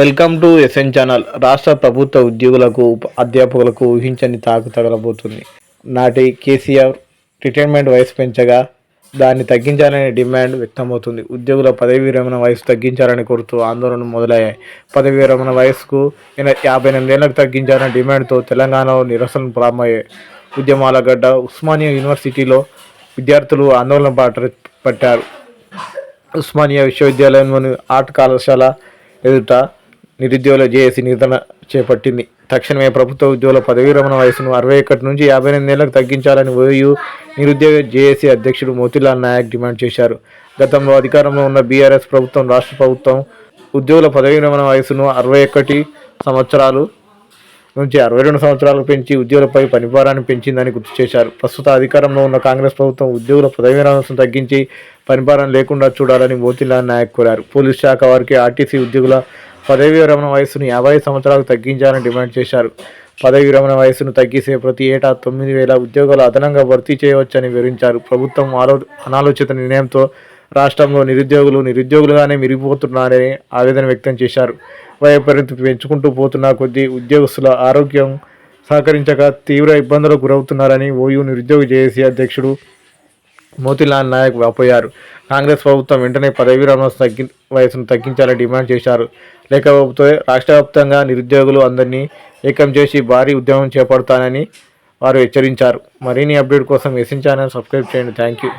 Welcome to SN channel. రాష్ట్ర ప్రభుత్వ ఉద్యోగులకు అధ్యాపకులకు ఊహించని తాకు తగలబోతుంది. నాటి కేసీఆర్ రిటైర్మెంట్ వయసు పెంచగా దాన్ని తగ్గించాలనే డిమాండ్ వ్యక్తమవుతుంది. ఉద్యోగుల పదవి విరమణ వయసు తగ్గించాలని కోరుతూ ఆందోళన మొదలయ్యాయి. పదవి విరమణ వయసుకు యాభై యాభై ఎనిమిదేళ్ళకు తగ్గించాలనే డిమాండ్తో తెలంగాణలో నిరసనలు ప్రారంభమయ్యాయి. ఉద్యమాల గడ్డ ఉస్మానియా యూనివర్సిటీలో విద్యార్థులు ఆందోళన పాట పట్టారు. ఉస్మానియా విశ్వవిద్యాలయంలోని ఆర్ట్ కళాశాల ఎదుట నిరుద్యోగుల జేఏసీ నిధన చేపట్టింది. తక్షణమే ప్రభుత్వ ఉద్యోగుల పదవీ విరమణ వయసును అరవై ఒకటి నుంచి యాభై ఎనిమిది ఏళ్ళకు తగ్గించాలని ఓయూ నిరుద్యోగ జేఏసీ అధ్యక్షుడు మోతీలాల్ నాయక్ డిమాండ్ చేశారు. గతంలో అధికారంలో ఉన్న బీఆర్ఎస్ ప్రభుత్వం రాష్ట్ర ప్రభుత్వం ఉద్యోగుల పదవీ విరమణ వయసును అరవై ఒకటి సంవత్సరాలు నుంచి అరవై రెండు సంవత్సరాలకు పెంచి ఉద్యోగులపై పనిభారాన్ని పెంచిందని గుర్తు చేశారు. ప్రస్తుత అధికారంలో ఉన్న కాంగ్రెస్ ప్రభుత్వం ఉద్యోగుల పదవి విరమణ తగ్గించి పనిభారం లేకుండా చూడాలని మోతీలాల్ నాయక్ కోరారు. పోలీస్ శాఖ వారికి ఆర్టీసీ ఉద్యోగుల పదవి విరమణ వయసును యాభై సంవత్సరాలకు తగ్గించాలని డిమాండ్ చేశారు. పదవి విరమణ వయసును తగ్గిస్తే ప్రతి ఏటా తొమ్మిది వేల ఉద్యోగాలు అదనంగా భర్తీ చేయవచ్చని వివరించారు. ప్రభుత్వం ఆలో అనాలోచిత నిర్ణయంతో రాష్ట్రంలో నిరుద్యోగులు నిరుద్యోగులుగానే మిరిగిపోతున్నారని ఆవేదన వ్యక్తం చేశారు. వయోపరిమితి పెంచుకుంటూ పోతున్న కొద్దీ ఉద్యోగస్తుల ఆరోగ్యం సహకరించక తీవ్ర ఇబ్బందులకు గురవుతున్నారని ఓయూ నిరుద్యోగ జేఏసీ అధ్యక్షుడు మోతిలాల్ నాయక్ వాపోయారు. కాంగ్రెస్ ప్రభుత్వం వెంటనే పదవీ విరమణ తగ్గి వయసును తగ్గించాలని డిమాండ్ చేశారు. లేకపోతే రాష్ట్ర వ్యాప్తంగా నిరుద్యోగులు అందరినీ ఏకం చేసి భారీ ఉద్యమం చేపడతానని వారు హెచ్చరించారు. మరిన్ని అప్డేట్ కోసం ఎస్ఎన్ ఛానల్ సబ్స్క్రైబ్ చేయండి. Thank you